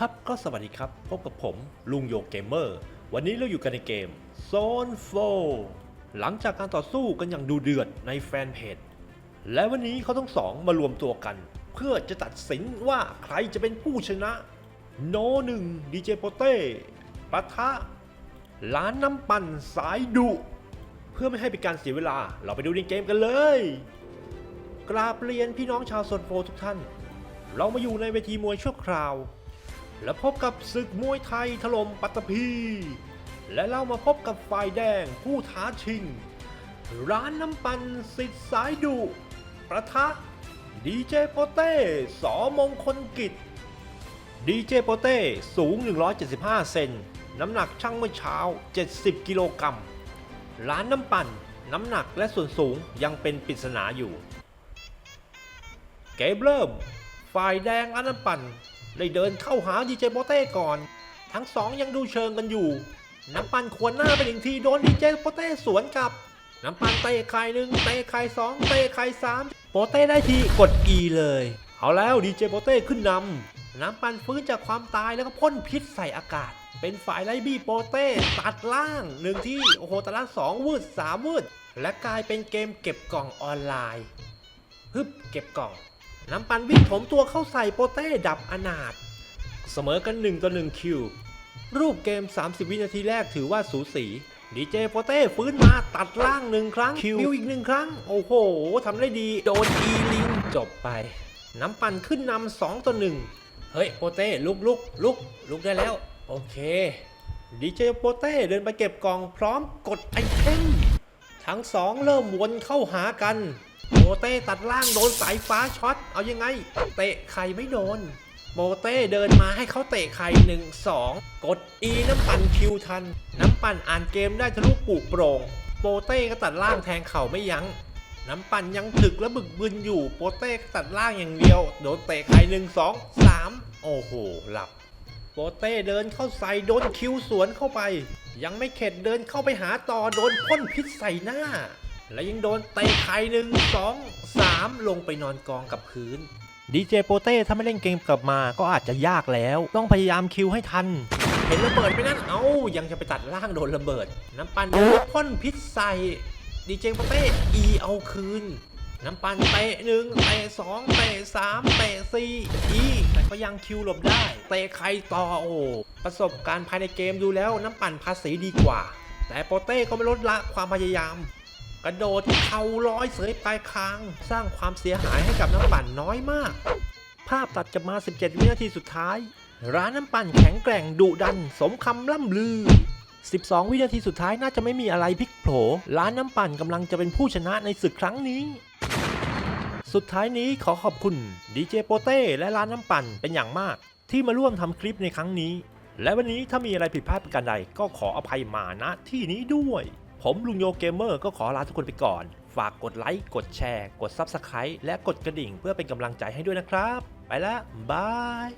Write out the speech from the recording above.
ครับก็สวัสดีครับ พบกับผมลุงโยเกมเมอร์ วันนี้เราอยู่กันในเกม Zone 4หลังจากการต่อสู้กันอย่างดูเดือดในแฟนเพจ และวันนี้เขาทั้งสองมารวมตัวกัน เพื่อจะตัดสินว่าใครจะเป็นผู้ชนะ โนหนึ่งดีเจโปเต้ปะทะร้านน้ำปั่นสายดุ เพื่อไม่ให้เป็นการเสียเวลาเราไปดูในเกมกันเลย กราบเรียนพี่น้องชาวโซนโฟทุกท่าน เรามาอยู่ในเวทีมวยชั่วคราว และพบกับศึกมวยไทยถล่มปัตตภี และเรามาพบกับฝ่ายแดงผู้ท้าชิง ร้านน้ำปั่นสิทธิ์สายดุประทะดีเจโปเต้สอมงคลกิจดีเจโปเต้สูง 175 เซน น้ำหนักช่างเมื่อเช้า 70 กิโลกรัม ร้านน้ำปั่น น้ำหนักและส่วนสูงยังเป็นปริศนาอยู่ เกมเริ่ม ฝ่ายแดงร้านน้ำปั่น ได้เดินเข้าหาดีเจโปเต้ก่อน ทั้งสองยังดูเชิงกันอยู่ น้ำปั่นขวนหน้าไปหนึ่งทีโดนดีเจโปเต้สวนกลับ น้ำปั่นเตะไข่หนึ่งเตะไข่สองเตะไข่สามโปเต้ได้ทีกด E เลย เอาแล้วดีเจโปเต้ขึ้นนำน้ำปั่นฟื้นจากความตายแล้วก็พ่นพิษใส่อากาศ เป็นฝ่ายไล่บี้โปเต้ตัดล่างหนึ่งที่โอ้โหตัดล่างสองวืดสามวืดและกลายเป็นเกมเก็บกล่องออนไลน์ฮึบเก็บกล่อง น้ำปันวิ่งถมตัวเข้าใส่โปเต้ดับอนาถเสมอกัน1ต่อ1คิว รูปเกม 30 วินาทีแรกถือว่าสูสีดีเจโปเต้ฟื้นมาตัดล่างหนึ่งครั้ง คิวอีกหนึ่งครั้ง โอ้โหทำได้ดี โดนอีลิงจบไป น้ำปั่นขึ้นนำ2ต่อ1เฮ้ยโปเต้ลุกลุกลุกลุกได้แล้ว โอเคดีเจโปเต้เดินไปเก็บกล่องพร้อมกดไอเทมทั้งสองเริ่มวนเข้าหากัน โปเต้ตัดล่างโดนสายฟ้าช็อต เอายังไง เตะไข่ไม่โดนโปเต้เดินมาให้เขาเตะไข่หนึ่งสองกด E น้ำปั่นคิวทัน น้ำปั่นอ่านเกมได้ทะลุปูโปร่งโปเต้ก็ตัดล่างแทงเข่าไม่ยัง้งน้ำปั่นยังถึกและบึกบึนอยู่โปเต้ก็ตัดล่างอย่างเดียว โดนเตะไข่หนึ่งสองสามโอ้โหหลับโปเต้เดินเข้าใส่โดนคิวสวนเข้าไป ยังไม่เข็ดเดินเข้าไปหาต่อโดนพ่นพิษใส่หน้า และยังโดนเตะไข่หนึ่งสองสามลงไปนอนกองกับพื้นดีเจโปเต้ถ้าไม่เล่นเกมกลับมาก็อาจจะยากแล้ว ต้องพยายามคิวให้ทัน เห็นระเบิดไปนั่น เอ้ายังจะไปตัดล่างโดนระเบิด น้ำปันโดนพ่นพิษใส่ดีเจโปเต้อีเอาคืน น้ำปันเตะหนึ่งเตะสองเตะสามเตะสี่อีแต่ก็ยังคิวหลบได้ เตะใครต่อโอ้ประสบการณ์ภายในเกมดูแล้วน้ำปั่นภาษีดีกว่า แต่โปเต้ก็ไม่ลดละความพยายาม กระโดดเข่าร้อยเสยปลายคาง สร้างความเสียหายให้กับน้ำปั่นน้อยมาก ภาพตัดกลับมา 17 วินาทีสุดท้าย ร้านน้ำปั่นแข็งแกร่งดุดัน สมคำล่ำลือ 12 วินาทีสุดท้ายน่าจะไม่มีอะไรพลิกโผลร้านน้ำปั่นกำลังจะเป็นผู้ชนะในศึกครั้งนี้ สุดท้ายนี้ขอขอบคุณดีเจโปเต้และร้านน้ำปั่นเป็นอย่างมาก ที่มาร่วมทำคลิปในครั้งนี้ และวันนี้ถ้ามีอะไรผิดพลาดประการใดก็ขออภัยมาณที่นี้ด้วย ผมลุงโยเกมเมอร์ก็ขอลาทุกคนไปก่อน ฝากกดไลค์ กดแชร์ กด Subscribe และกดกระดิ่งเพื่อเป็นกำลังใจให้ด้วยนะครับ ไปแล้วบาย